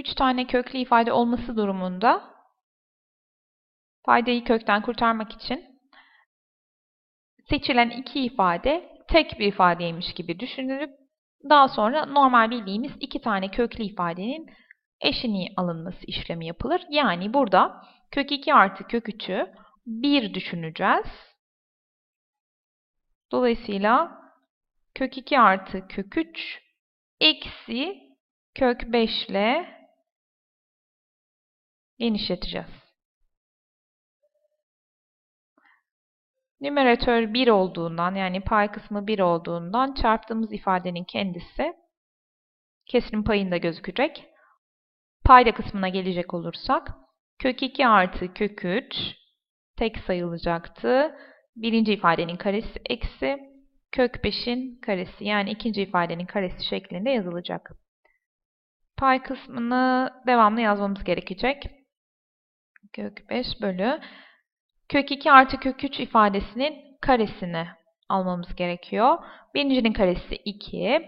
3 tane köklü ifade olması durumunda paydayı kökten kurtarmak için seçilen iki ifade tek bir ifadeymiş gibi düşünülüp daha sonra normal bildiğimiz iki tane köklü ifadenin eşini alınması işlemi yapılır. Yani burada kök 2 artı kök 3'ü 1 düşüneceğiz. Dolayısıyla kök 2 artı kök 3 eksi kök 5 ile genişleteceğiz. Numeratör 1 olduğundan yani pay kısmı 1 olduğundan çarptığımız ifadenin kendisi kesirim payında gözükecek. Payda kısmına gelecek olursak kök 2 artı kök 3 tek sayılacaktı. Birinci ifadenin karesi eksi kök 5'in karesi yani ikinci ifadenin karesi şeklinde yazılacak. Pay kısmını devamlı yazmamız gerekecek. Kök 5 bölü kök 2 artı kök 3 ifadesinin karesini almamız gerekiyor. Birincinin karesi 2.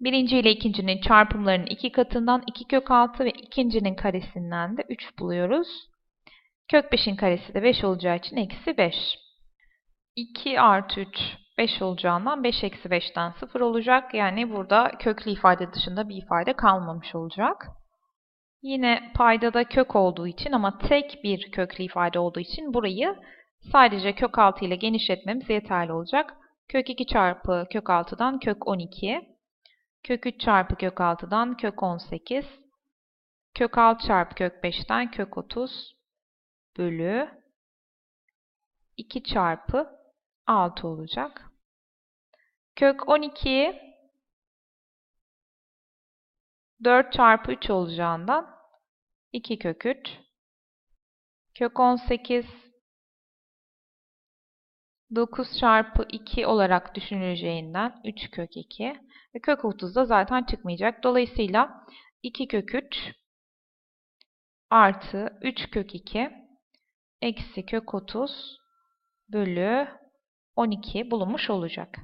Birinci ile ikincinin çarpımlarının iki katından 2 kök 6 ve ikincinin karesinden de 3 buluyoruz. Kök 5'in karesi de 5 olacağı için eksi 5. 2 artı 3 5 olacağından 5 eksi 5'ten 0 olacak. Yani burada köklü ifade dışında bir ifade kalmamış olacak. Yine paydada kök olduğu için ama tek bir köklü ifade olduğu için burayı sadece kök 6 ile genişletmemiz yeterli olacak. Kök 2 çarpı kök 6'dan kök 12. Kök 3 çarpı kök 6'dan kök 18. Kök 6 çarpı kök 5'ten kök 30 bölü 2 çarpı 6 olacak. Kök 12 4 çarpı 3 olacağından 2 kök 3 kök 18 9 çarpı 2 olarak düşünüleceğinden 3 kök 2 ve kök 30 da zaten çıkmayacak. Dolayısıyla 2 kök 3 artı 3 kök 2 eksi kök 30 bölü 12 bulunmuş olacak.